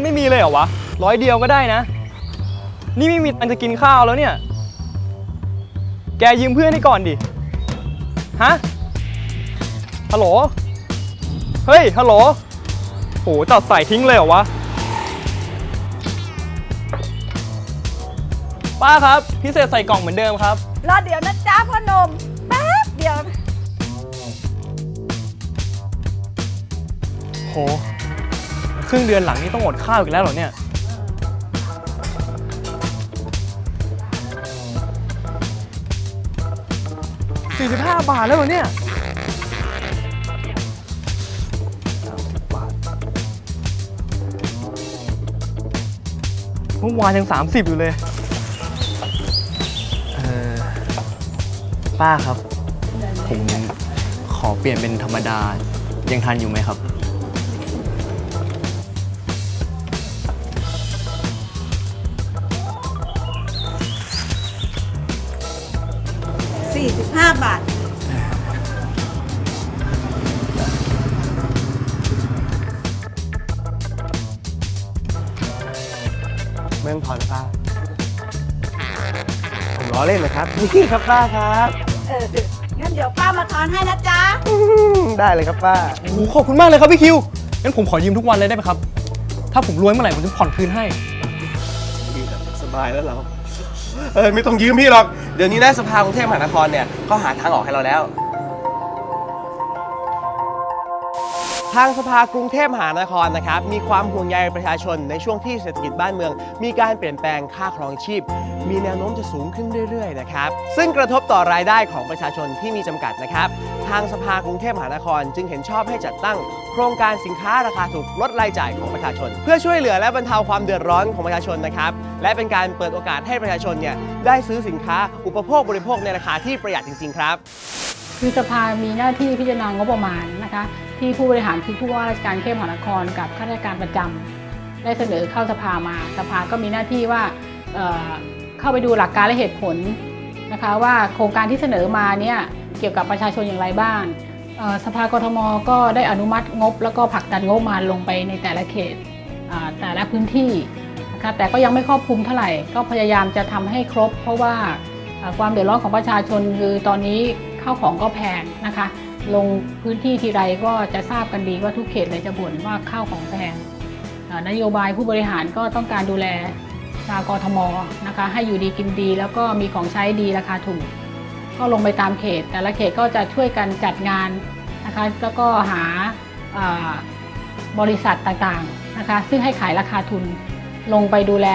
เฮ้ยเพื่อนไม่มีเลยเหรอวะร้อยเดียวก็ได้นะ นี่ไม่มีตังค์จะกินข้าวแล้วเนี่ย แกยืมเพื่อนให้ก่อนดิ ฮะ ฮัลโหล เฮ้ย ฮัลโหล โหตัดสายทิ้งเลยเหรอวะ ป้าครับ พิเศษใส่กล่องเหมือนเดิมครับ รอเดี๋ยวนะจ๊ะพ่อหนมแป๊บเดียว โห ครึ่งเดือนหลังนี่ต้องอดข้าวอีกแล้วเหรอเนี่ย 45 บาทแล้วเหรอเนี่ยเมื่อวานยัง 30 อยู่เลย เออ ป้าครับ ผมขอเปลี่ยนเป็นธรรมดา ยังทันอยู่ไหมครับ 45 บาท เมืองถอนป้าผมล้อเล่นนะครับ นี่ครับป้าครับเอองั้นเดี๋ยวป้ามาทอนให้นะจ๊ะ อืมได้เลยครับป้า โอ้โหขอบคุณมากเลยครับพี่คิว งั้นผมขอยืมทุกวันเลยได้ไหมครับ ถ้าผมรวยเมื่อไหร่ผมจะผ่อนคืนให้ สบายแล้วเรา เออไม่ต้องยืมพี่หรอก เดี๋ยวนี้นะสภากรุงเทพมหานครเนี่ยก็หาทางออกให้เราแล้ว ทางสภากรุงเทพมหานครนะครับมีความห่วงใยประชาชนในช่วงที่เศรษฐกิจบ้านเมือง มีการเปลี่ยนแปลงค่าครองชีพ มีแนวโน้มจะสูงขึ้นเรื่อยๆนะครับซึ่งกระทบต่อรายได้ของประชาชนที่มีจำกัดนะครับ ทางสภากรุงเทพมหานคร จึงเห็นชอบให้จัดตั้ง โครงการสินค้าราคาถูกลดรายจ่ายของประชาชน เพื่อช่วยเหลือและบรรเทาความเดือดร้อนของประชาชนนะครับและเป็นการเปิดโอกาสให้ประชาชนเนี่ยได้ซื้อสินค้าอุปโภคบริโภคในราคาที่ประหยัดจริง ๆ ครับคือสภามีหน้าที่พิจารณางบประมาณนะคะ ที่ผู้บริหารคือผู้ว่าราชการเทพมหานครกับข้าราชการประจำได้เสนอเข้าสภามา สภาก็มีหน้าที่ว่าเเข้าไปดูหลักการและเหตุผลนะคะว่าโครงการที่เสนอมาเนี่ยเกี่ยวกับประชาชนอย่างไรบ้างสภากทมก็ได้อนุมัติงบ แล้วก็ผลักดันงบมาลงไปในแต่ละเขตแต่ละพื้นที่นะคะแต่ก็ยังไม่ครอบคลุมเท่าไหร่ ก็พยายามจะทำให้ครบ เพราะว่าความเดือดร้อนของประชาชนคือตอนนี้ข้าวของก็แพงนะคะ ลงพื้นที่ทีไรก็จะทราบกันดีว่าทุกเขตเลยจะบ่นว่าข้าวของแพงนโยบายผู้บริหารก็ต้องการดูแลชาวกทมนะคะให้อยู่ดีกินดี แล้วก็มีของใช้ดีราคาถูก ก็ลงไปตามเขต แต่ละเขตก็จะช่วยกันจัดงานนะคะแล้วก็หาบริษัทต่างๆนะคะซึ่งให้ขายราคาทุนลงไปดูแล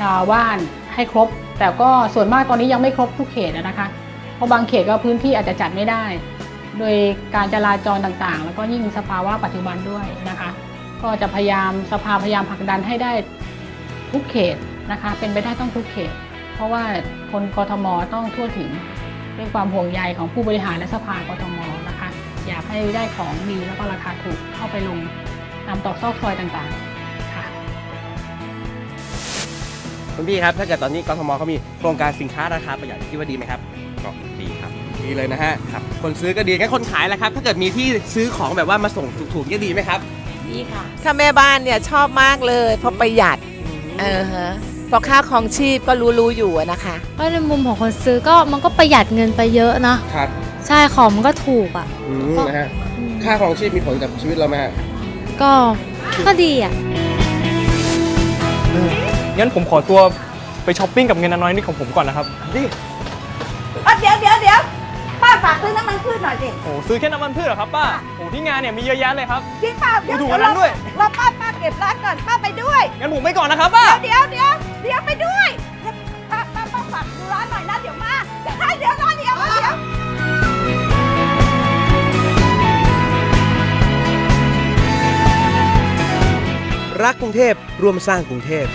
ชาวบ้านให้ครบ แต่ก็ส่วนมากตอนนี้ยังไม่ครบทุกเขตนะคะ ราะบางเขตก็พื้นที่อาจจะจัดไม่ได้ โดยการจราจรต่างๆ แล้วก็ยิ่งสภาวะปัจจุบันด้วยนะคะ ก็จะพยายามสภาพยายามผลักดันให้ได้ทุกเขตนะคะ เป็นไปได้ต้องทุกเขต เพราะว่าคนกทมต้องทั่วถึงด้วยความห่วงใยของผู้บริหารและสภากทมนะคะ อยากให้ได้ของดีแล้วก็ราคาถูกเข้าไปลงตามตอกซอกซอยต่างๆค่ะคุณพี่ครับถ้าเกิดตอนนี้กทมเขามีโครงการสินค้าราคาประหยัดคิดว่าดีไหมครับ ก็ดีครับ ดีเลยนะฮะครับ คนซื้อก็ดีงั้นคนขายล่ะครับ ถ้าเกิดมีที่ซื้อของแบบว่ามาส่งถูกๆจะดีไหมครับนี่ค่ะ ถ้าแม่บ้านเนี่ยชอบมากเลยเพราะประหยัดเออฮะเพราะค่าของชีพก็รู้ๆอยู่อะนะคะก็ในมุมของคนซื้อก็มันก็ประหยัดเงินไปเยอะเนาะครับใช่ของมันก็ถูกอะ อืมนะฮะค่าของชีพมีผลกับชีวิตเราไหมฮะก็ก็ดีอะ งั้นผมขอตัวไปช้อปปิ้งกับเงินน้อยนิดของผมก่อนนะครับ นี่ อะเดี๋ยวเดี๋ยวเดี๋ยวป้าฝากซื้อน้ำมันพืชหน่อยสิโอ้โหซื้อแค่น้ำมันพืชเหรอครับป้าโอ้โหที่งานเนี่ยมีเยอะแยะเลยครับ จริงเปล่าเดี๋ยวดูถูกเดี๋ยวอันนั้นด้วยรอป้าป้าเก็บร้านก่อนป้าไปด้วย งั้นผมไปก่อนนะครับป้า เดี๋ยวเดี๋ยวเดี๋ยวไปด้วยป้าป้าป้าฝากดูร้านหน่อยนะเดี๋ยวมาเดี๋ยวเดี๋ยวรอเดี๋ยวรอเดี๋ยวรักกรุงเทพร่วมสร้างกรุงเทพ